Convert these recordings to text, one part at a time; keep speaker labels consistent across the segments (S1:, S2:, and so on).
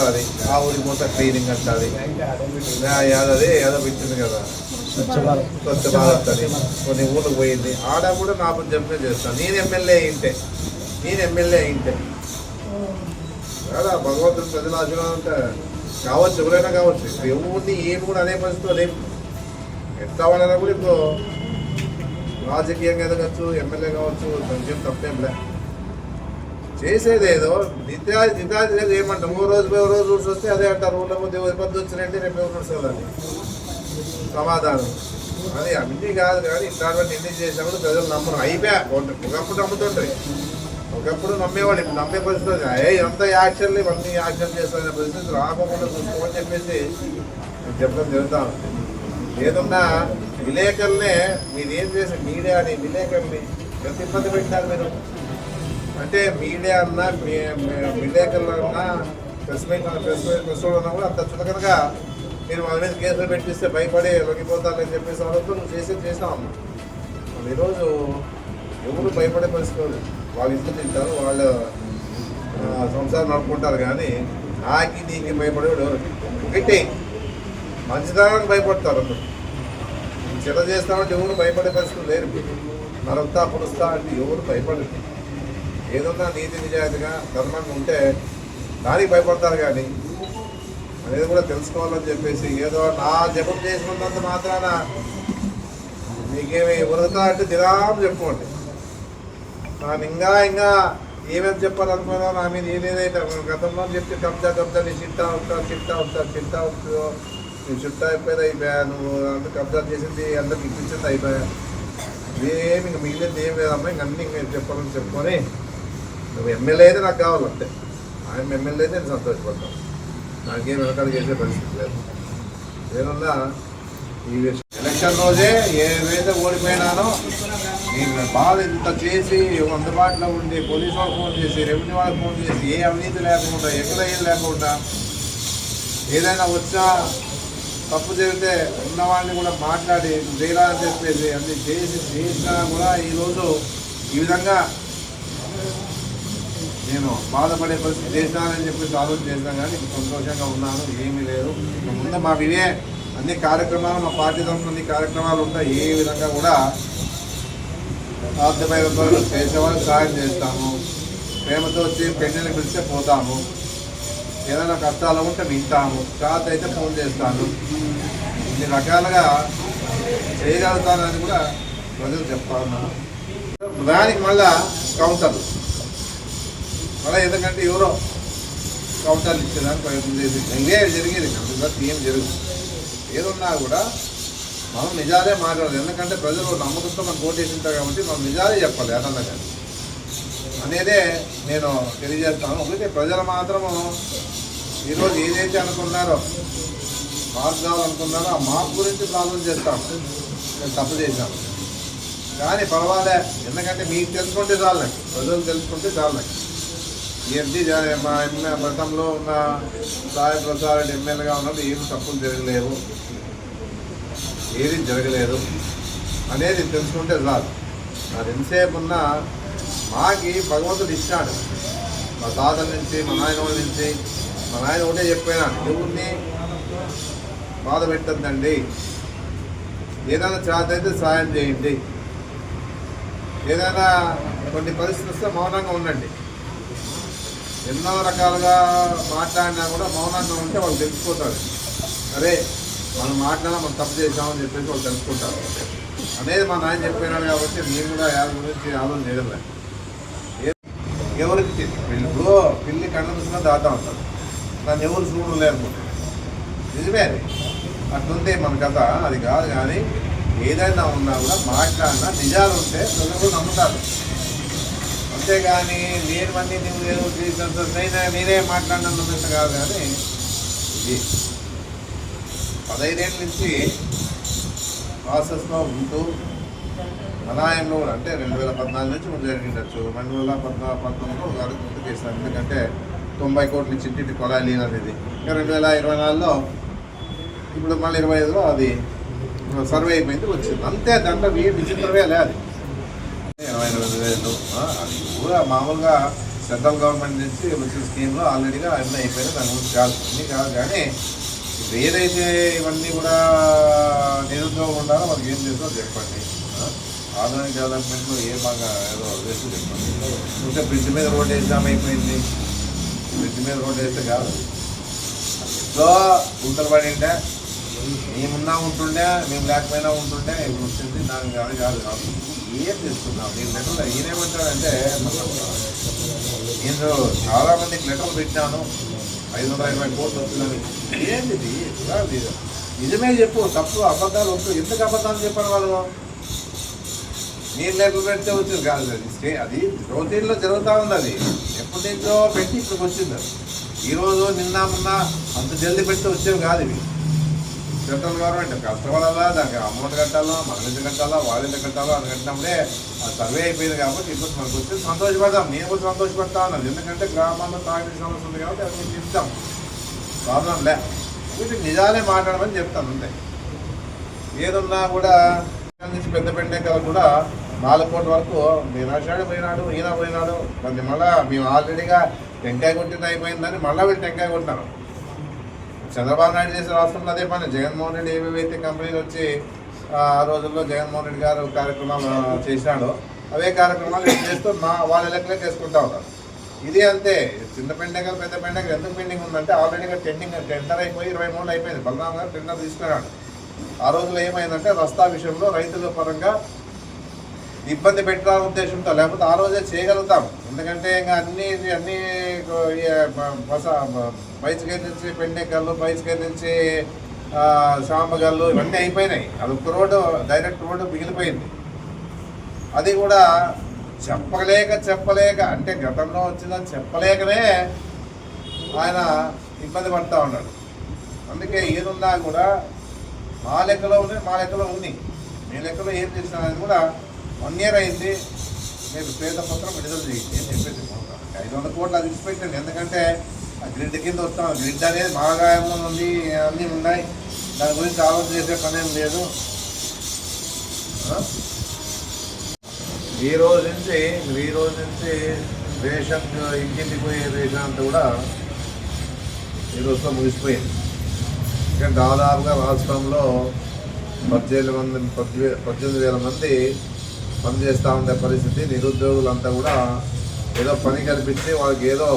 S1: పోతుంది ఆ ఊరికి పోతా క్లీనింగ్ అంటుంది యాదది ఏదో పెట్టింది కదా. స్వచ్ఛ భారత్. అని. కొన్ని ఊళ్ళకి పోయింది. ఆడ కూడా నా చెప్పిన చేస్తాను నేను ఎమ్మెల్యే అయింటే. నేను ఎమ్మెల్యే అయింటే. కదా భగవంతుడు ప్రజల ఆశీర్వాదం అంటే కావచ్చు ఎవరైనా కావచ్చు. ఎవరిని ఏమి కూడా అనే పరిస్థితి లేదు ఎట్లా వాళ్ళైనా కూడా ఇప్పుడు రాజకీయంగా ఎదగచ్చు ఎమ్మెల్యే కావచ్చు కొంచెం తప్పేం లే. చేసేదేదో నిత్యా నిత్యాది నిత్యాది ఓ రోజు పోయి ఓ రోజు రూల్స్ వస్తే అదే అంటారు. ఊళ్ళో ముందు ఇబ్బంది వచ్చినంటే రేపు ఎవరు వస్తుంది సమాధానం. అది అన్ని కాదు కానీ ఇట్లాంటి ఎన్ని చేసినప్పుడు ప్రజలు నమ్మరు. అయిపోయా ఒకటి- ఒకప్పుడు నమ్ముతుంటాయి ఒకప్పుడు నమ్మేవాడు ఇప్పుడు నమ్మే పరిస్థితి ఏ ఎంత యాక్షన్ ఇవన్నీ యాక్షన్ చేస్తారనే పరిస్థితి రాకుండా చూసుకోమని చెప్పేసి నేను చెప్పడం జరుగుతాను ఏదన్నా విలేకరులనే మీరు ఏం చేసి మీడియాని విలేకరుని ఎంత ఇబ్బంది పెట్టినారు మీరు? అంటే మీడియా అన్నా మీ- విలేకరులు అన్నా ప్రెస్ మీట్ ప్రెస్ ప్రెస్ అన్నా కూడా అంత చులకనగా మీరు మన మీద కేసులు పెట్టిస్తే భయపడి లొంగిపోతారని చెప్పేసి వాళ్ళతో నువ్వు చేసేది చేసావు ఈరోజు ఎవరు భయపడే పరిస్థితులు వాళ్ళు ఇష్టం తింటారు వాళ్ళు సంసారం నడుపుకుంటారు కానీ నాకి నీకు భయపడేవాడు ఎవరు? ఒకటి మంచిదానికి భయపడతారు అందరూ. చేస్తామంటే ఎవరు భయపడే పరిస్థితులు లేరు. నరకుతా పుడుస్తా అంటే ఎవరు భయపడరు. ఏదన్నా నీతి నిజాయితీగా ధర్మంగా ఉంటే దానికి భయపడతారు కానీ అనేది కూడా తెలుసుకోవాలని చెప్పేసి ఏదో నా జపం చేసినంత మాత్రాన మీకేమి ఉరగతా అంటే దిరాం చెప్పుకోండి. ನಾನು ఇంకా ఇంకా ఏమేమి చెప్పాలనుకున్నా నా మీద ఏదేదైతే గతంలో చెప్తే కబ్జా కబ్జా నీ చిట్టా ఉంటా చిట్టా ఉంటా చిట్టా ఉంటుందో నీ చుట్టా అయిపోయింది అయిపోయా నువ్వు అంత కబ్జా చేసింది అందరికి ఇప్పించింది అయిపోయా. ఏమి ఇంక మిగిలింది ఏం లేదమ్మా ఇంక అన్ని ఇంకా చెప్పాలని చెప్పుకొని నువ్వు ఎమ్మెల్యే అయితే నాకు కావాలంటే ఆయన ఎమ్మెల్యే అయితే నేను సంతోషపడతాను. నాకేం వెనకాల చేసే పరిస్థితి లేదు. దీనివల్ల ఈ విషయం ఎలక్షన్ రోజే ఏదైతే ఓడిపోయినానో నేను బాధ ఇంత చేసి అందుబాటులో ఉండి పోలీసు వాళ్ళకి ఫోన్ చేసి రెవెన్యూ వాళ్ళకి ఫోన్ చేసి ఏ అవినీతి లేకుండా ఎక్కడ ఏం లేకుండా ఏదైనా వచ్చా తప్పు చేస్తే ఉన్నవాడిని కూడా మాట్లాడి జైలని చెప్పేసి అన్ని చేసి చేసినా కూడా ఈరోజు ఈ విధంగా నేను బాధపడే పరిస్థితి చేసినానని చెప్పేసి ఆలోచన చేసినా కానీ సంతోషంగా ఉన్నాను ఏమీ లేదు. ముందు మా వినే అన్ని కార్యక్రమాలు మా పార్టీ తరఫున అన్ని కార్యక్రమాలు ఉంటాయి. ఏ విధంగా కూడా సాధ్యమైన వరకు చేసేవాళ్ళకి సహాయం చేస్తాము. ప్రేమతో వచ్చి పెళ్ళిని పిలిస్తే పోతాము. ఏదైనా కష్టాలు ఉంటే వింటాము. తర్వాత అయితే ఫోన్ చేస్తాను. ఇన్ని రకాలుగా చేయగలుగుతానని కూడా ప్రజలు చెప్తాను దానికి మళ్ళా కౌంటర్లు. మళ్ళీ ఎందుకంటే ఎవరో కౌంటర్లు ఇచ్చేదానికి ప్రయత్నం చేసి ఇవే జరిగేది కాబట్టి ఏం జరుగుతుంది? ఏదున్నా కూడా మనం నిజాలే మాట్లాడదు ఎందుకంటే ప్రజలు నమ్మకంతో మనం ఓటేసింటారు కాబట్టి మనం నిజాలే చెప్పాలి ఏదన్నా కానీ. అనేదే నేను తెలియజేస్తాను. ఒకటి ప్రజలు మాత్రము ఈరోజు ఏదైతే అనుకున్నారో మార్పు కావాలనుకున్నారో ఆ మార్పు గురించి ప్రాబ్లం చేస్తాను నేను తప్పు చేశాను. కానీ పర్వాలే. ఎందుకంటే మీకు తెలుసుకుంటే చాలు నాకు. ప్రజలు తెలుసుకుంటే చాలు నాకు. ఎంపీ మా ఎమ్మె గతంలో ఉన్న సాయి ప్రసాద్ రెడ్డి ఎమ్మెల్యేగా ఉన్నప్పుడు ఏమి తప్పులు జరగలేవు ఏది జరగలేదు అనేది తెలుసుకుంటే చాలు. నాకు ఎంతసేపు ఉన్నా మాకి భగవంతుడు ఇచ్చాడు. మా తాతల నుంచి మా నాయన వాళ్ళ నుంచి మా నాయన ఒకటే చెప్పినా దేవుణ్ణి బాధ పెట్టద్దండి ఏదైనా చేత అయితే సాయం చేయండి. ఏదైనా కొన్ని పరిస్థితులు వస్తే మౌనంగా ఉండండి. ఎన్నో రకాలుగా మాట్లాడినా కూడా మౌనంగా ఉంటే వాళ్ళు తెలిసిపోతారు. అరే మనం మాట్లాడినా మనం తప్పు చేసామని చెప్పేసి వాళ్ళు తెలుసుకుంటారు. అనేది మా నాయన చెప్పినాడు కాబట్టి నేను కూడా యాభై గురించి ఆలోచన చేయలే ఎవరికి తె- పిల్లి ఇప్పుడు పిల్లి కళ్ళ చూసినా దాతా ఉంటారు. దాన్ని ఎవరు చూడలేరు నిజమే అది. అట్లుంటే మన కథ అది కాదు కానీ ఏదైనా ఉన్నా కూడా మాట్లాడినా నిజాలు ఉంటే ప్రజలు నమ్ముతారు. అంతేగాని నేను అన్నీ నువ్వు ఏదో చేసినంత నేనే నేనే మాట్లాడినా కాదు కానీ ఇది పదహైదేళ్ళ నుంచి ప్రాసెస్లో ఉంటూ మనాయంలో కూడా అంటే రెండు వేల పద్నాలుగు నుంచి ముందు జరిగిండొచ్చు. రెండు వేల పద్నాలుగు పంతొమ్మిదిలో గారు గుర్తు చేశారు ఎందుకంటే తొంభై కోట్లు నుంచి ఇంటింటి అనేది. ఇంకా రెండు వేల ఇరవై నాలుగులో ఇప్పుడు మళ్ళీ ఇరవై ఐదులో అది సర్వే అయిపోయింది వచ్చింది. అంతే దాంట్లో వీ విచిత్రమే లేదు ఇరవై ఎనిమిది వేలు అది కూడా మామూలుగా సెంట్రల్ గవర్నమెంట్ నుంచి వచ్చిన స్కీమ్లో ఆల్రెడీగా అన్నీ అయిపోయినా దాని గురించి కాదు. అన్నీ కాదు. కానీ ఇప్పుడు ఏదైతే ఇవన్నీ కూడా నిరుద్యోగం ఉండాలో మనకి ఏం చేస్తారో చెప్పండి. ఆధునిక డెవలప్మెంట్లో ఏ బాగా ఏదో వేస్తూ చెప్పండి. ఇంకా బ్రిడ్జ్ మీద రోడ్ వేసాం అయిపోయింది బ్రిడ్జ్ మీద రోడ్ వేస్తే కాదు. ఎంతో గుంతలు ఉంటే మేమున్నా ఉంటుండే మేము లేకపోయినా ఉంటుండే ఇప్పుడు వచ్చింది దానికి అది కాదు కాదు ఏం చేస్తున్నాం నేను లెటర్ ఈయనేమంటాడంటే నేను చాలా మందికి లెటర్లు పెట్టాను ఐదు వందల ఇరవై కోట్లు వస్తుందని ఏంది ఇది? కాదు నిజమే చెప్పు తప్పు అబద్ధాలు వద్దు. ఎందుకు అబద్ధాలు చెప్పాను వాళ్ళు? నేను లెటర్ పెడితే వచ్చింది కాదు అది. స్టే అది రోజుల్లో జరుగుతూ ఉంది అది. ఎప్పటి నుంచో పెట్టి ఇక్కడికి వచ్చింది ఈరోజు నిన్న మొన్న అంత జల్దీ పెడితే వచ్చేవి కాదు ఇవి. సెంట్రల్ గవర్నమెంట్ కష్టపడాలా దానికి అమౌంట్ కట్టాలా మనం ఎంత కట్టాలా వాళ్ళ ఎంత కట్టాలా అని కట్టినప్పుడే ఆ సర్వే అయిపోయింది కాబట్టి ఇప్పుడు మనకు వచ్చి సంతోషపడతాం. నేను కూడా సంతోషపడతా ఉన్నాను ఎందుకంటే గ్రామాల్లో తాగిన సమస్య ఉంది కాబట్టి అది మీకు ప్రాబ్లం లే. వీటికి నిజాలే మాట్లాడమని చెప్తాను అంతే. ఏదున్నా కూడా నుంచి పెద్ద పెండెక్కలు కూడా నాలుగు కోట్ల వరకు నిరాశాడు పోయినాడు ఈయన పోయినాడు. మళ్ళీ మళ్ళీ మేము ఆల్రెడీగా టెంకాయ కొట్టింది అయిపోయిందని మళ్ళీ వీళ్ళు టెంకాయ కొట్టినారు. చంద్రబాబు నాయుడు చేసే రాష్ట్రంలో అదే పని. జగన్మోహన్ రెడ్డి ఏవేవైతే కంపెనీలు వచ్చి ఆ రోజుల్లో జగన్మోహన్ రెడ్డి గారు కార్యక్రమాలు చేసినాడో అవే కార్యక్రమాలు చేస్తూ మా వాళ్ళ లెక్కలే చేసుకుంటా ఉన్నారు ఇది అంతే. చిన్న పెండగ పెద్ద పెండగ ఎందుకు పెండింగ్ ఉందంటే ఆల్రెడీగా టెండింగ్ టెండర్ అయిపోయి ఇరవై మూడు అయిపోయింది. బలరాం గారు టెండర్ తీసుకున్నాడు. ఆ రోజుల్లో ఏమైందంటే రస్తా విషయంలో రైతుల పరంగా ఇబ్బంది పెట్టాలనే ఉద్దేశంతో లేకపోతే ఆ రోజే చేయగలుగుతాం. ఎందుకంటే ఇంకా అన్ని అన్ని బస బైస్కేర్ నుంచి పెండెకల్లు బైస్కేర్ నుంచి సాంబగల్లు ఇవన్నీ అయిపోయినాయి. అది ఒక్క రోడ్డు డైరెక్ట్ రోడ్డు మిగిలిపోయింది. అది కూడా చెప్పలేక చెప్పలేక అంటే గతంలో వచ్చిందని చెప్పలేకనే ఆయన ఇబ్బంది పడతా ఉన్నాడు. అందుకే ఏదున్నా కూడా మా లెక్కలో ఉన్నాయి మా లెక్కలో ఉంది. మీ లెక్కలో ఏం చేసినా కూడా వన్ ఇయర్ అయింది. మీరు శ్వేతపత్రం విడుదల చేయండి అని చెప్పేసి ఐదు వందల కోట్లు అది ఇచ్చిపెట్టండి. ఎందుకంటే ఆ గ్రిడ్ కింద వస్తాం గ్రిడ్ అనేది బాగా ఉంది అన్నీ ఉన్నాయి. దాని గురించి ఆలోచన చేసే పని ఏం లేదు. ఈ రోజు నుంచి ఈ రోజు నుంచి రేషన్ ఇంటింటికి పోయే రేషన్ అంతా కూడా ఈ రోజుతో ముగిసిపోయింది. ఇంకా దాదాపుగా రాష్ట్రంలో పద్దెనిమిది మంది పద్దె- పద్దెనిమిది వేల మంది పని చేస్తూ ఉండే పరిస్థితి. నిరుద్యోగులంతా కూడా ఏదో పని కల్పించి వాళ్ళకి ఏదో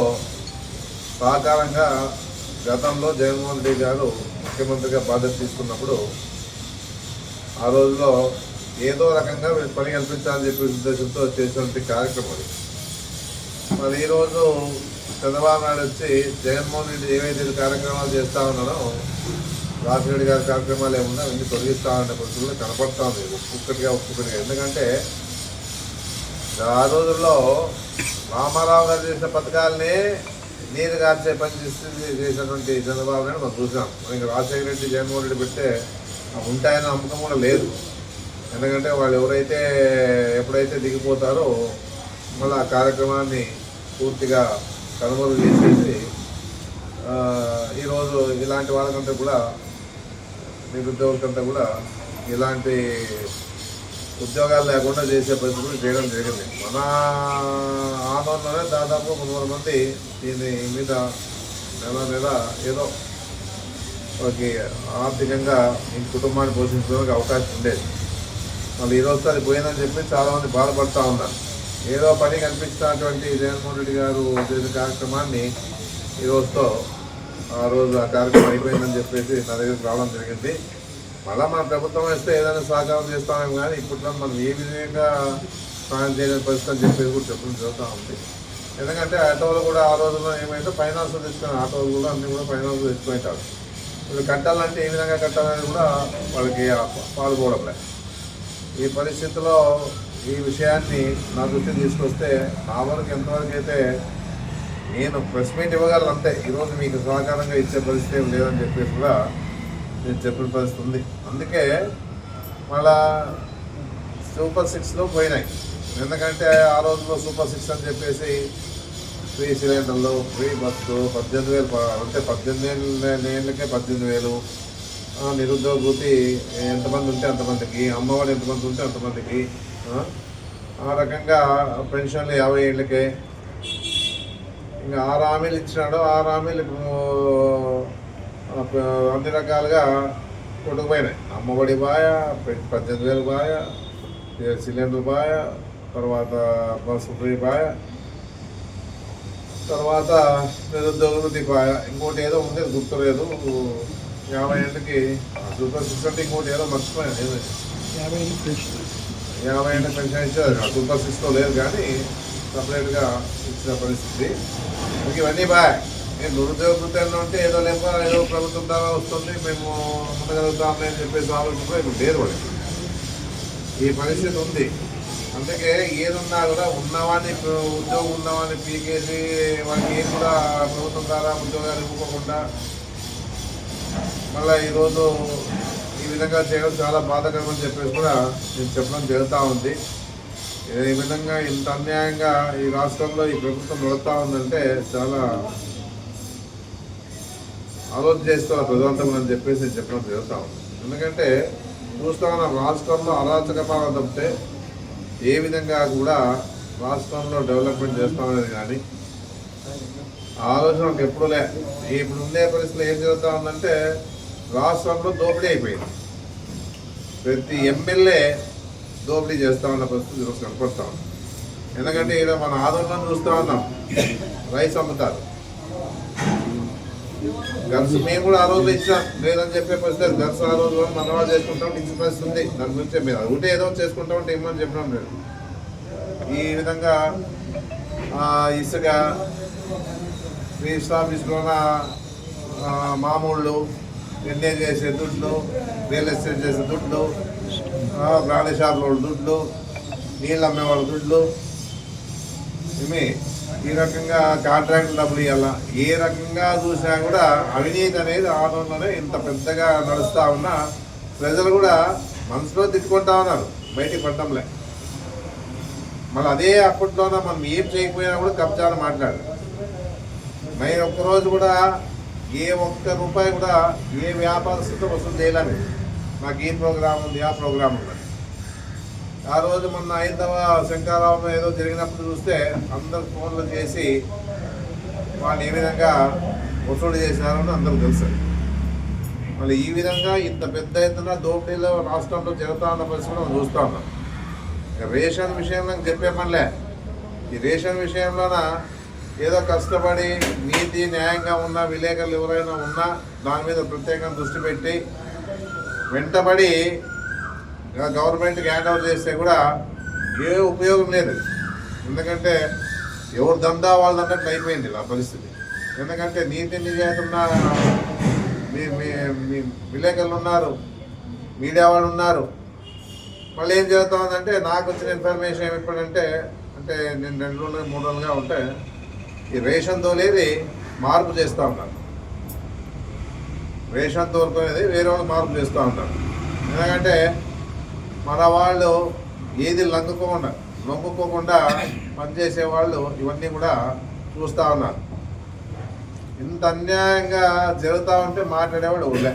S1: సహకారంగా గతంలో జగన్మోహన్ రెడ్డి గారు ముఖ్యమంత్రిగా బాధ్యత తీసుకున్నప్పుడు ఆ రోజులో ఏదో రకంగా పని కల్పించాలని చెప్పే ఉద్దేశంతో చేసినటువంటి కార్యక్రమం అది. మరి ఈరోజు చంద్రబాబు నాయుడు వచ్చి జగన్మోహన్ రెడ్డి ఏవైతే కార్యక్రమాలు చేస్తూ ఉన్నాడో రాజశేఖర్ గారి కార్యక్రమాలు ఏమున్నా అవన్నీ తొలగిస్తా ఉండే పరిస్థితులు కనపడతా ఉంది ఒక్కొక్కటిగా ఒక్కొక్కటిగా ఎందుకంటే ఆ రోజుల్లో రామారావు గారు చేసిన పథకాలనే నీరు కార్చే పని చేసి చేసినటువంటి చంద్రబాబు నాయుడు మనం చూసాం. మనకి రాజశేఖర రెడ్డి జగన్మోహన్ రెడ్డి పెడితే ఉంటాయన్న నమ్మకం కూడా లేదు. ఎందుకంటే వాళ్ళు ఎవరైతే ఎప్పుడైతే దిగిపోతారో మళ్ళీ ఆ కార్యక్రమాన్ని పూర్తిగా కనుమరుగు చేసేసి ఈరోజు ఇలాంటి వాళ్ళకంటే కూడా నిరుద్యోగులకంతా కూడా ఇలాంటి ఉద్యోగాలు లేకుండా చేసే పరిస్థితులు చేయడం జరిగింది. మన ఆందోళనలోనే దాదాపు కొంతమంది మంది దీని మీద నెల నెల ఏదో వాళ్ళకి ఆర్థికంగా ఈ కుటుంబాన్ని పోషించడానికి అవకాశం ఉండేది. మళ్ళీ ఈరోజు అది పోయిందని చెప్పి చాలామంది బాధపడుతూ ఉన్నారు. ఏదో పని కనిపించినటువంటి జగన్మోహన్ రెడ్డి గారు చేసిన కార్యక్రమాన్ని ఈ రోజుతో ఆ రోజు ఆ కార్యక్రమం అయిపోయిందని చెప్పేసి నా దగ్గరికి రావడం జరిగింది. మళ్ళీ మన ప్రభుత్వం వేస్తే ఏదైనా సహకారం చేస్తామేమో కానీ ఇప్పట్లో మనం ఏ విధంగా సాయం చేయలేని పరిస్థితి అని చెప్పేసి కూడా చెప్పడం జరుగుతూ ఉంది. ఎందుకంటే ఆటోలు కూడా ఆ రోజుల్లో ఏమైతే ఫైనాన్స్ తెచ్చుకున్న ఆటోలు కూడా అన్నీ కూడా ఫైనాన్స్ తెచ్చుకుంటారు. ఇప్పుడు కట్టాలంటే ఏ విధంగా కట్టాలని కూడా వాళ్ళకి పాల్గొవడం ఈ పరిస్థితిలో ఈ విషయాన్ని నా దృష్టికి తీసుకొస్తే నా వరకు ఎంతవరకు అయితే నేను ప్రెస్ మీట్ ఇవ్వగలను అంతే ఈరోజు మీకు సహకారంగా ఇచ్చే పరిస్థితి ఏం లేదని చెప్పేసి కూడా నేను చెప్పిన పరిస్థితి ఉంది. అందుకే మళ్ళా సూపర్ సిక్స్లో పోయినాయి. ఎందుకంటే ఆ రోజుల్లో సూపర్ సిక్స్ అని చెప్పేసి ఫ్రీ సిలిండర్లు ఫ్రీ బస్సు పద్దెనిమిది వేలు అంటే పద్దెనిమిది ఏళ్ళ- ఏళ్ళకే పద్దెనిమిది వేలు. నిరుద్యోగ వృత్తి ఎంతమంది ఉంటే అంతమందికి అమ్మఒడి ఎంతమంది ఉంటే అంతమందికి ఆ, ఆ రకంగా పెన్షన్లు యాభై ఏళ్ళకే ఇంకా ఆరు హామీలు ఇచ్చినాడు. ఆరు హామీలు అన్ని రకాలుగా కొట్టుకుపోయినాయి. అమ్మఒడి బాయ పద్దెనిమిది వేలు బాయ సిలిండర్ బాయ తర్వాత బస్సు ఫ్రీ బాయ తర్వాత నిరుద్యోగ వృద్ధి బాయ ఇంకోటి ఏదో ఉంది గుర్తులేదు. యాభై ఏళ్ళకి సూపర్ సిక్స్ అంటే ఇంకోటి ఏదో మర్చిపోయాను ఏదో.
S2: యాభై
S1: ఏళ్ళ పెన్షన్. ఇచ్చారు సూపర్ సిక్స్లో లేదు కానీ సపరేట్గా ఇచ్చిన పరిస్థితి. ఇంక ఇవన్నీ బాయ్. నేను నిరుద్యోగ ఉంటే ఏదో లేక ఏదో ప్రభుత్వం ద్వారా వస్తుంది మేము ఉండగలుగుతామని అని చెప్పేసి ఆలోచన ఇప్పుడు లేదు వాళ్ళకి. ఈ పరిస్థితి ఉంది. అందుకే ఏదున్నా కూడా ఉన్నవాడిని ఉద్యోగం ఉన్నవాడిని పీకేసి వాళ్ళకి ఏం కూడా ప్రభుత్వం ద్వారా ఉద్యోగాలు ఇవ్వకుండా మళ్ళీ ఈరోజు ఈ విధంగా చేయడం చాలా బాధాకరం అని చెప్పేసి కూడా నేను చెప్పడం జరుగుతూ ఉంది. ఈ విధంగా ఇంత అన్యాయంగా ఈ రాష్ట్రంలో ఈ ప్రభుత్వం నడుస్తూ ఉందంటే చాలా ఆలోచన చేసుకోవాలి ప్రజాంతం అని చెప్పేసి నేను చెప్పడం జరుగుతూ ఉంది. ఎందుకంటే చూస్తా ఉన్న రాష్ట్రంలో అరాచకపాలన తప్పితే ఏ విధంగా కూడా రాష్ట్రంలో డెవలప్మెంట్ చేస్తామనేది కానీ ఆలోచన ఎప్పుడు లే. ఇప్పుడు ఉండే పరిస్థితులు ఏం జరుగుతూ ఉందంటే రాష్ట్రంలో దోపిడీ అయిపోయింది. ప్రతి ఎమ్మెల్యే దోపిడీ చేస్తా ఉన్న పరిస్థితి ఈరోజు కనపడతా ఉన్నాం ఎందుకంటే ఇక్కడ మన ఆదరణ చూస్తూ ఉన్నాం. రైస్ అమ్ముతారు. గర్ల్స్ మేము కూడా ఆ రోజు ఇచ్చాం. లేదని చెప్పే పరిస్థితి గర్స్ ఆ రోజు మన వాళ్ళు చేసుకుంటాం ఇచ్చిన పరిస్థితి ఉంది. దాని గురించి మీరు ఒకటే ఏదో చేసుకుంటాం అంటే ఏమని చెప్పడం లేదు. ఈ విధంగా ఇసుక రిజిస్టర్ ఆఫీస్లోన మామూళ్ళు నిర్ణయం చేసే దుడ్లు రియల్ ఎస్టేట్ చేసే దుడ్లు ఆ, బ్రాండ్ దుడ్లు నీళ్ళు అమ్మే వాళ్ళ దుడ్లు. ఇవి ఈ రకంగా కాంట్రాక్ట్ డబ్బులు ఇవ్వాల ఏ రకంగా చూసినా కూడా అవినీతి అనేది ఆందోళనలోనే ఇంత పెద్దగా నడుస్తూ ఉన్నా ప్రజలు కూడా మనసులో తిట్టుకుంటా ఉన్నారు బయటికి పట్టంలే మళ్ళీ అదే అప్పట్లోనే మనం ఏం చేయకపోయినా కూడా కబ్జాలు మాట్లాడు మేము ఒక్కరోజు కూడా ఏ ఒక్క రూపాయి కూడా ఏ వ్యాపారస్తుతో వసూలు చేయలేదు. నాకు ఈ ప్రోగ్రామ్ ఉంది ఆ ప్రోగ్రామ్ ఉంది. ఆ రోజు మొన్న ఐదవ శంకారావం ఏదో జరిగినప్పుడు చూస్తే అందరు ఫోన్లు చేసి వాళ్ళు ఏ విధంగా వసూలు చేశారని అందరూ తెలుసు. మళ్ళీ ఈ విధంగా ఇంత పెద్ద ఎత్తున దోపిడీలో రాష్ట్రంలో జరుగుతా ఉన్న పరిస్థితి మనం చూస్తూ ఉన్నాం. రేషన్ విషయంలో చెప్పే పనిలే. ఈ రేషన్ విషయంలోన ఏదో కష్టపడి నీతి న్యాయంగా ఉన్న విలేకరులు ఎవరైనా ఉన్నా దాని మీద ప్రత్యేకంగా దృష్టి పెట్టి వెంటబడి గవర్నమెంట్కి హ్యాండ్ ఓవర్ చేస్తే కూడా ఏ ఉపయోగం లేదు. ఎందుకంటే ఎవరు దందా వాళ్ళు అన్నట్లు అయిపోయింది ఆ పరిస్థితి. ఎందుకంటే నీతి నిజాయితీ మీ మీ మీ విలేకరులు ఉన్నారు మీడియా వాళ్ళు ఉన్నారు. మళ్ళీ ఏం జరుగుతుందంటే నాకు వచ్చిన ఇన్ఫర్మేషన్ ఏమిటంటే అంటే నేను రెండు రోజులు మూడు రోజులుగా ఉంటే ఈ రేషన్ తోలేది మార్పు చేస్తూ ఉన్నాను రేషన్ తోలుకునేది వేరే వాళ్ళు మార్పు చేస్తూ ఉంటారు. ఎందుకంటే మన వాళ్ళు ఏది లంగుకోకుండా లొంగుకోకుండా పనిచేసే వాళ్ళు ఇవన్నీ కూడా చూస్తూ ఉన్నారు. ఇంత అన్యాయంగా జరుగుతూ ఉంటే మాట్లాడేవాడు ఊళ్ళే.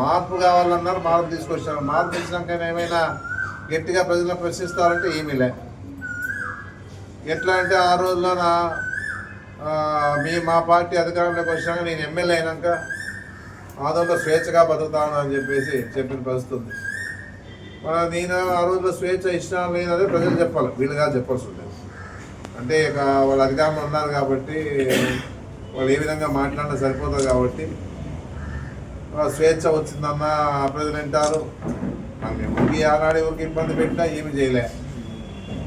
S1: మార్పు కావాలన్నారు మార్పు తీసుకొచ్చారు. మార్పు తెచ్చినాక ఏమైనా గట్టిగా ప్రజలను ప్రశ్నిస్తారంటే ఏమీ లే. ఎట్లా అంటే ఆ రోజుల్లో మీ మా పార్టీ అధికారంలోకి వచ్చినాక నేను ఎమ్మెల్యే అయినాక ఆదంలో స్వేచ్ఛగా బతుకుతాను అని చెప్పేసి చెప్పిన పరిస్థితి ఉంది. మన నేను ఆ రోజులో స్వేచ్ఛ ఇష్టం లేదని ప్రజలు చెప్పాలి. వీళ్ళుగా చెప్పాల్సి ఉండేది అంటే ఇక వాళ్ళ అధికారంలో ఉన్నారు కాబట్టి వాళ్ళు ఏ విధంగా మాట్లాడినా సరిపోతుంది కాబట్టి స్వేచ్ఛ వచ్చిందన్న ప్రజలు వింటారు. మనం ఎవరికి ఆనాడు ఎవరికి ఇబ్బంది పెట్టినా ఏమి చేయలే.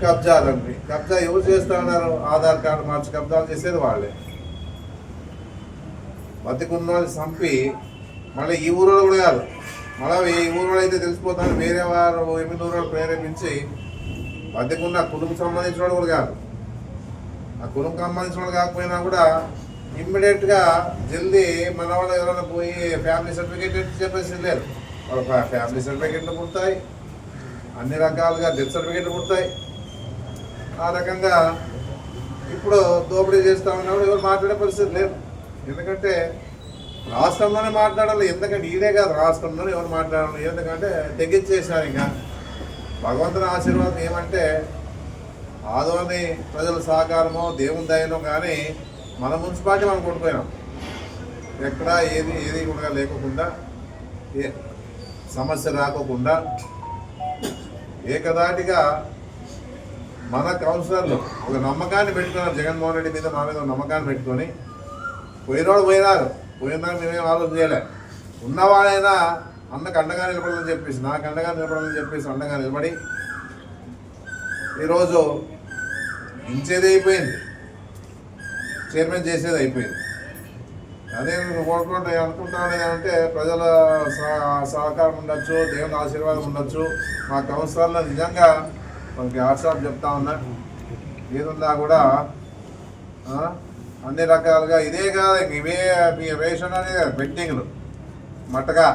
S1: కబ్జాలండి కబ్జా ఎవరు చేస్తా ఉన్నారు? ఆధార్ కార్డు మార్చి కబ్జాలు చేసేది వాళ్ళే. బతికున్న వాళ్ళు చంపి మళ్ళీ ఈ ఊరిలో కూడా కాదు. మళ్ళీ ఈ ఊరిలో అయితే తెలిసిపోతాను వేరే వారు ఎనిమిది ఊరిలో ప్రేరేపించి బతికున్న కుటుంబం సంబంధించిన వాళ్ళు కూడా కాదు. ఆ కుటుంబం సంబంధించిన వాళ్ళు కాకపోయినా కూడా ఇమ్మీడియట్గా జల్దీ మన వాళ్ళు ఎవరైనా పోయి ఫ్యామిలీ సర్టిఫికేట్ చెప్పేసి లేదు వాళ్ళ ఫ్యా- ఫ్యామిలీ సర్టిఫికేట్లు పుడతాయి అన్ని రకాలుగా డెత్ సర్టిఫికేట్లు పుడతాయి. ఆ రకంగా ఇప్పుడు దోపిడీ చేస్తూ ఉన్నప్పుడు ఎవరు మాట్లాడే పరిస్థితి లేదు. ఎందుకంటే రాష్ట్రంలోనే మాట్లాడాలి. ఎందుకంటే ఈడే కాదు రాష్ట్రంలోనే ఎవరు మాట్లాడాలి? ఎందుకంటే తెగించేశారు ఇంకా. భగవంతుని ఆశీర్వాదం ఏమంటే ఆదోని ప్రజల సహకారమో దేవుని దయనో కానీ మన మున్సిపాలిటీ మనం కొట్టుకుపోయినాం. ఎక్కడ ఏది ఏది కూడా లేకోకుండా ఏ సమస్య రాకోకుండా ఏకదాటిగా మన కౌన్సిలర్లు ఒక నమ్మకాన్ని పెట్టుకున్నారు. జగన్మోహన్ రెడ్డి మీద మా మీద నమ్మకాన్ని పెట్టుకొని పోయినోడు పోయినారు. పోయిందా మేమేం ఆలోచన చేయలే. ఉన్నవాడైనా అన్నకు అండగా నిలబడదని చెప్పేసి నాకు అండగా నిలబడదని చెప్పేసి అండగా నిలబడి ఈరోజు ఇచ్చేది అయిపోయింది. చైర్మన్ చేసేది అయిపోయింది. అదే నేను కోరుకుంటే అనుకుంటాను అంటే ప్రజల సహ- సహకారం ఉండొచ్చు దేవుని ఆశీర్వాదం ఉండొచ్చు. మా కౌన్సిలర్లో నిజంగా మనకి వాట్సాప్ చెప్తా ఉన్నా ఏదున్నా కూడా అన్ని రకాలుగా ఇదే కాదు ఇవే మీ రేషన్ అనేది బెట్టింగ్లు మట్టగా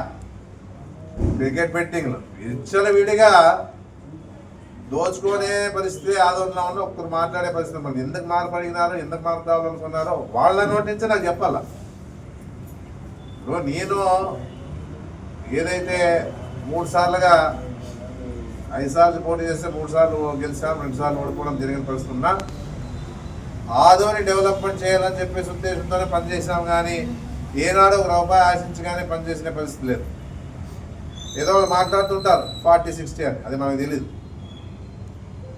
S1: క్రికెట్ బెట్టింగ్లు ఇచ్చల విడిగా దోచుకునే పరిస్థితి ఆందోళన ఒక్కరు మాట్లాడే పరిస్థితి మనం ఎందుకు మార్పడినారో ఎందుకు మాట్లాడాలనుకున్నారో వాళ్ళ నోటి నుంచి నాకు చెప్పాలా. ఇప్పుడు నేను ఏదైతే మూడు సార్లుగా ఐదు సార్లు పోటీ చేస్తే మూడు సార్లు గెలిచాను రెండు సార్లు ఓడిపోవడం జరిగిన పరిస్థితి ఉన్నా ఆదోని డెవలప్మెంట్ చేయాలని చెప్పేసి ఉద్దేశంతోనే పనిచేసాం కానీ ఏనాడు ఒక రూపాయి ఆశించి కానీ పనిచేసిన పరిస్థితి లేదు. ఏదో వాళ్ళు మాట్లాడుతుంటారు ఫార్టీ సిక్స్టీ అని. అది మనకు తెలియదు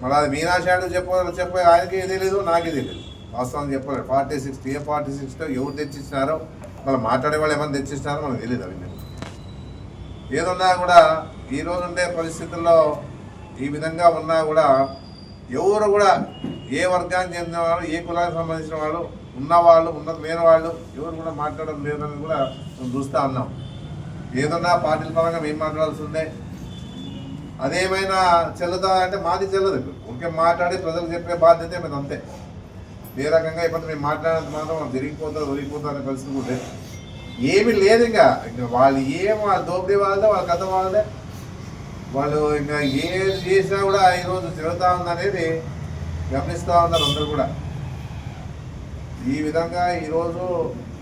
S1: మళ్ళీ అది మీనాశాడు చెప్ప చెప్పే ఆయనకి తెలియదు నాకే తెలియదు వాస్తవం చెప్పలేదు ఫార్టీ సిక్స్టీ ఏ ఫార్టీ సిక్స్టీ ఎవరు తెచ్చిచ్చినారో వాళ్ళు మాట్లాడే వాళ్ళు ఏమైనా తెచ్చిచ్చినారో మనకు తెలియదు అవి ఏదున్నా కూడా ఈ ఉండే పరిస్థితుల్లో ఈ విధంగా ఉన్నా కూడా ఎవరు కూడా ఏ వర్గానికి చెందిన వాళ్ళు ఏ కులానికి సంబంధించిన వాళ్ళు ఉన్నవాళ్ళు ఉన్నత లేని వాళ్ళు ఎవరు కూడా మాట్లాడడం లేదని కూడా మేము చూస్తూ ఉన్నాం. ఏదన్నా పార్టీల పరంగా మేము మాట్లాడాల్సి ఉండే అదేమైనా చెల్లుతా అంటే మాది చెల్లదు. ఇంకే మాట్లాడి ప్రజలు చెప్పే బాధ్యత మీద అంతే. ఏ రకంగా ఇప్పుడు మేము మాట్లాడినంత మాత్రం జరిగిపోతుంది ఒరిగిపోతుంది అనే పరిస్థితి కూడా ఏమీ లేదు ఇంకా. ఇంకా వాళ్ళు ఏం వాళ్ళ దోపిడీ వాళ్ళదే వాళ్ళ కథ వాళ్ళదే. వాళ్ళు ఇంకా ఏం చేసినా కూడా ఈరోజు తిరుగుతా ఉందనేది గమనిస్తూ ఉన్నారు అందరూ కూడా. ఈ విధంగా ఈరోజు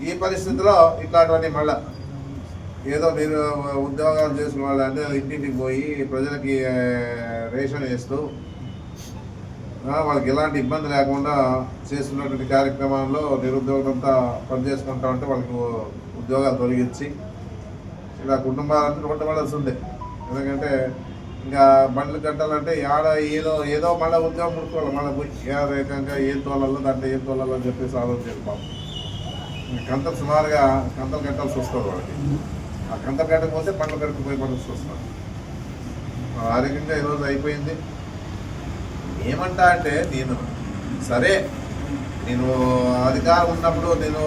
S1: ఈ పరిస్థితిలో ఇట్లాంటివన్నీ మళ్ళా ఏదో మీరు ఉద్యోగాలు చేసుకున్న వాళ్ళు అంటే ఇంటింటికి పోయి ప్రజలకి రేషన్ వేస్తూ వాళ్ళకి ఎలాంటి ఇబ్బంది లేకుండా చేస్తున్నటువంటి కార్యక్రమాల్లో నిరుద్యోగులంతా పనిచేసుకుంటా ఉంటే వాళ్ళకి ఉద్యోగాలు తొలగించి ఇలా కుటుంబాలన్నీ కొట్టబడాల్సి ఉంది ఎందుకంటే ఇంకా బండ్లు కట్టాలంటే ఆడ ఏదో ఏదో మళ్ళీ ఉద్యోగం పుడుకోవాలి మళ్ళీ పోయి ఏ రకంగా ఏం తోలలో దాంట్లో ఏం తోలలో అని చెప్పేసి ఆలోచించారు పాపం. కంతలు సుమారుగా కంతలు కట్టాల్సి వస్తుంది వాళ్ళకి. ఆ కంతలు కట్టకపోతే పండ్లు కట్టుకుపోయి పడాల్సి వస్తుంది. ఆరోగ్యంగా ఈరోజు అయిపోయింది. ఏమంటా అంటే నేను సరే నేను అధికారం ఉన్నప్పుడు నేను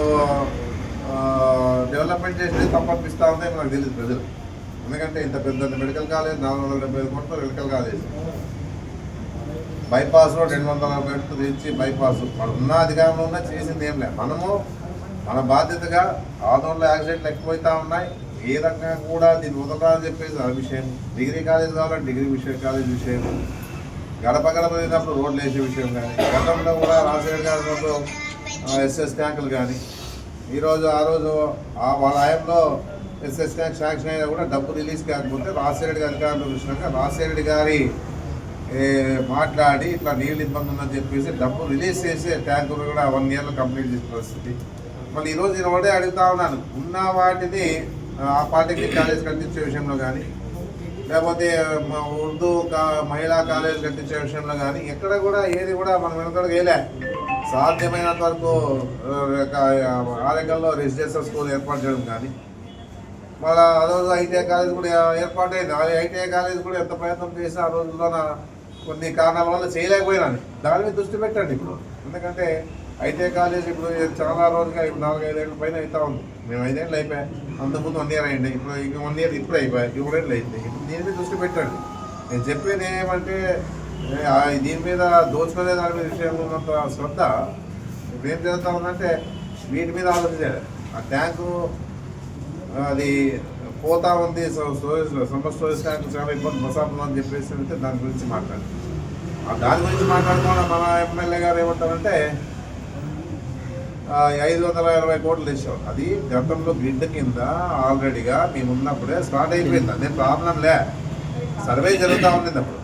S1: డెవలప్మెంట్ చేసి తప్పనిపిస్తా ఉందని నాకు తెలియదు ప్రజలు. ఎందుకంటే ఇంత పెద్ద మెడికల్ కాలేజ్ నాలుగు వందల డెబ్బై ఐదు కోట్ల మెడికల్ కాలేజ్. బైపాస్ రోడ్ రెండు వందల నలభై తెచ్చి బైపాస్. మనం ఉన్న అధికారంలో ఉన్నా చేసింది ఏం లేదు మనము మన బాధ్యతగా ఆదోళనలో యాక్సిడెంట్లు ఎక్కువైతా ఉన్నాయి. ఏ రకంగా కూడా దీన్ని వదలాలని చెప్పేసి ఆ విషయం. డిగ్రీ కాలేజ్ కావాలంటే డిగ్రీ విషయం కాలేజ్ విషయం. గడప గడప వెళ్ళినప్పుడు రోడ్లు వేసే విషయం కానీ గతంలో కూడా రాజశేఖర్ గారి ఉన్నప్పుడు ఎస్ఎస్ ట్యాంకులు కానీ ఈరోజు ఆ రోజు ఆ వాళ్ళ ఆయనలో ఎస్ఎస్ ట్యాంక్ శాంక్షన్ అయినా కూడా డబ్బు రిలీజ్ కాకపోతే రాజశేఖర్ గారి అధికారులు చూసినాక రాజశేఖర్ గారి మాట్లాడి ఇట్లా నీళ్ళు ఇబ్బంది ఉందని చెప్పేసి డబ్బు రిలీజ్ చేసే ట్యాంకులు కూడా వన్ ఇయర్లో కంప్లీట్ చేసిన పరిస్థితి. మళ్ళీ ఈరోజు నేను ఒకటే అడుగుతా ఉన్నాను. ఉన్న వాటిని ఆ పాలిటెక్నిక్ కాలేజ్ కట్టించే విషయంలో కానీ లేకపోతే మా ఉర్దూ కా- మహిళా కాలేజ్ కట్టించే విషయంలో కానీ ఎక్కడ కూడా ఏది కూడా మనం వెనకడుగు వేయలే. సాధ్యమైనంత వరకు ఆరోగ్యంలో రెసిడెన్షియల్ స్కూల్ ఏర్పాటు చేయడం కానీ వాళ్ళ ఆ రోజు ఐటీఐ కాలేజ్ కూడా ఏర్పాటు అయింది ఐటీఐ కాలేజ్ కూడా ఎంత ప్రయత్నం చేసి ఆ రోజుల్లోన కొన్ని కారణాల వల్ల చేయలేకపోయినాను. దాని మీద దృష్టి పెట్టండి ఇప్పుడు. ఎందుకంటే ఐటీఐ కాలేజ్ ఇప్పుడు చాలా రోజులుగా ఇప్పుడు నాలుగు ఐదేళ్ళ పైన అవుతా ఉంది. మేము ఐదేళ్ళు అయిపోయాయి అంతకుముందు వన్ ఇయర్ అయింది. ఇప్పుడు ఇంక వన్ ఇయర్ ఇప్పుడు అయిపోయాయి మూడేళ్ళు అయింది. ఇప్పుడు దీని మీద దృష్టి పెట్టండి. నేను చెప్పేది ఏమంటే దీని మీద దోచుకునే దాని మీద విషయంలో ఉన్నంత శ్రద్ధ ఇప్పుడు ఏం జరుగుతా ఉందంటే వీటి మీద ఆలోచించాలి. ఆ ట్యాంకు అది పోతా ఉంది so- storage summer storage tank చాలా ఇబ్బంది మసాపం అని చెప్పేసి అంటే దాని గురించి మాట్లాడు. ఆ దాని గురించి మాట్లాడుకోవడం మన ఎమ్మెల్యే గారు ఏమంటారంటే ఐదు వందల ఇరవై కోట్లు తెచ్చాం. అది గతంలో గ్రిడ్ కింద ఆల్రెడీగా మేము ఉన్నప్పుడే స్టార్ట్ అయిపోయింది. అదే ప్రాబ్లం లే. సర్వే జరుగుతూ ఉంది అప్పుడు.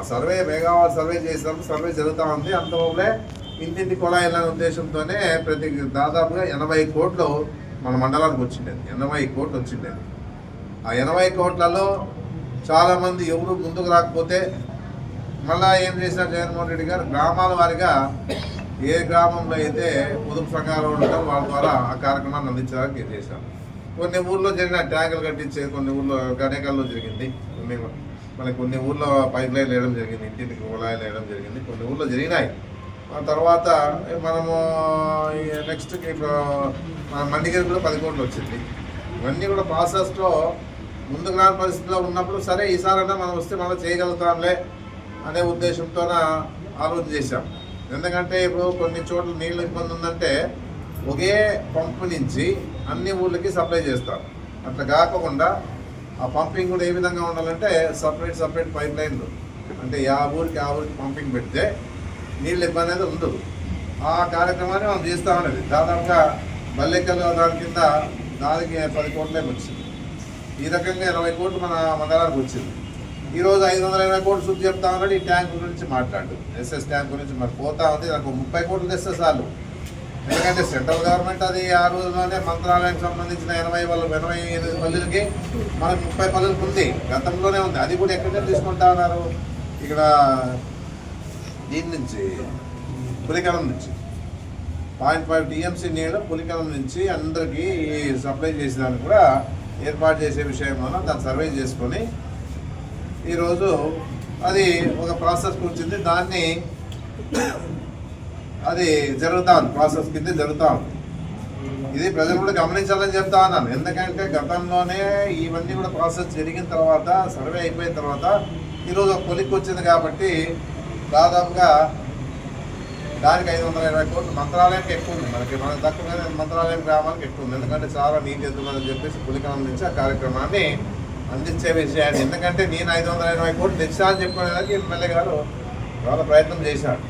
S1: ఆ సర్వే మెగావాట్ సర్వే చేసినప్పుడు సర్వే జరుగుతూ ఉంది. అంతలోపలే ఇంటింటి కుళాయిల ఉద్దేశంతోనే ప్రతి దాదాపుగా ఎనభై కోట్లు మన మండలానికి వచ్చిండేది. ఎనభై కోట్లు వచ్చిండేది. ఆ ఎనభై కోట్లలో చాలామంది ఎవరు ముందుకు రాకపోతే మళ్ళా ఏం చేశారు జగన్మోహన్ రెడ్డి గారు? గ్రామాల వారిగా ఏ గ్రామంలో అయితే పొదుపు సంఘాలు ఉండటం వాళ్ళ ద్వారా ఆ కార్యక్రమాన్ని అందించడానికి చేశాం కొన్ని ఊర్లో జరిగిన ట్యాంకులు కట్టించే కొన్ని ఊర్లో గణేకల్లో జరిగింది. కొన్ని కొన్ని ఊర్లో పైప్ లైన్ వేయడం జరిగింది ఇంటింటికి కుళాయిలు వేయడం జరిగింది. కొన్ని ఊర్లో జరిగినాయి. తర్వాత మనము నెక్స్ట్ ఇప్పుడు మన మండిగిరి కూడా పది కోట్లు వచ్చింది. ఇవన్నీ కూడా ప్రాసెస్లో ముందుకు రాని పరిస్థితిలో ఉన్నప్పుడు సరే ఈసారైనా మనం వస్తే మనం చేయగలుగుతాంలే అనే ఉద్దేశంతోన ఆలోచన చేశాం. ఎందుకంటే ఇప్పుడు కొన్ని చోట్ల నీళ్ళు ఇబ్బంది ఉందంటే ఒకే పంపు నుంచి అన్ని ఊళ్ళకి సప్లై చేస్తారు. అట్లా కాకుండా ఆ పంపింగ్ కూడా ఏ విధంగా ఉండాలంటే సపరేట్ సపరేట్ పైప్ లైన్లు అంటే ఆ ఊరికి ఆ ఊరికి పంపింగ్ పెడితే నీళ్ళు ఇబ్బంది అనేది ఉండదు. ఆ కార్యక్రమాన్ని మనం చేస్తూ ఉండేది దాదాపుగా బల్లెక్కలు దాని కింద దానికి పది కోట్లే వచ్చింది. ఈ రకంగా ఇరవై కోట్లు మన మండలానికి వచ్చింది. ఈరోజు ఐదు వందల ఇరవై కోట్లు శుద్ధి చెప్తా ఉన్నాడు. ఈ ట్యాంక్ గురించి మాట్లాడు. ఎస్ఎస్ ట్యాంక్ గురించి మరి పోతా ఉంది. నాకు ముప్పై కోట్లు తెస్తే చాలు. ఎందుకంటే సెంట్రల్ గవర్నమెంట్ అది ఆ రోజులోనే మంత్రాలయానికి సంబంధించిన ఎనభై వాళ్ళు ఎనభై ఎనిమిది పల్లెలకి మనకు ముప్పై పల్లెలకు ఉంది. గతంలోనే ఉంది. అది కూడా ఎక్కడ తీసుకుంటా ఉన్నారు? ఇక్కడ దీని నుంచి పులికలం నుంచి. పాయింట్ ఫైవ్ టీఎంసీ నీళ్ళు పులికలం నుంచి అందరికీ సప్లై చేసేదానికి కూడా ఏర్పాటు చేసే విషయంలో దాన్ని సర్వే చేసుకొని ఈరోజు అది ఒక ప్రాసెస్ కూర్చుంది. దాన్ని అది జరుగుతా ఉంది. ప్రాసెస్ కింద జరుగుతూ ఉంది. ఇది ప్రజలు కూడా గమనించాలని చెప్తా ఉన్నాను. ఎందుకంటే గతంలోనే ఇవన్నీ కూడా ప్రాసెస్ జరిగిన తర్వాత సర్వే అయిపోయిన తర్వాత ఈరోజు ఒక కొలిక్కి వచ్చింది కాబట్టి దాదాపుగా దానికి ఐదు వందల ఇరవై కోట్లు మంత్రాలయానికి ఎక్కువ ఉంది. మనకి మన తక్కువ మంత్రాలయం గ్రామానికి ఎక్కువ ఉంది. ఎందుకంటే చాలా నీటి ఎత్తున్నదని చెప్పేసి పులికలం నుంచి ఆ కార్యక్రమాన్ని అందించే విషయాన్ని ఎందుకంటే నేను ఐదు వందల ఇరవై కోట్లు తెచ్చా అని చెప్పుకునేదానికి ఎమ్మెల్యే గారు చాలా ప్రయత్నం చేశాడు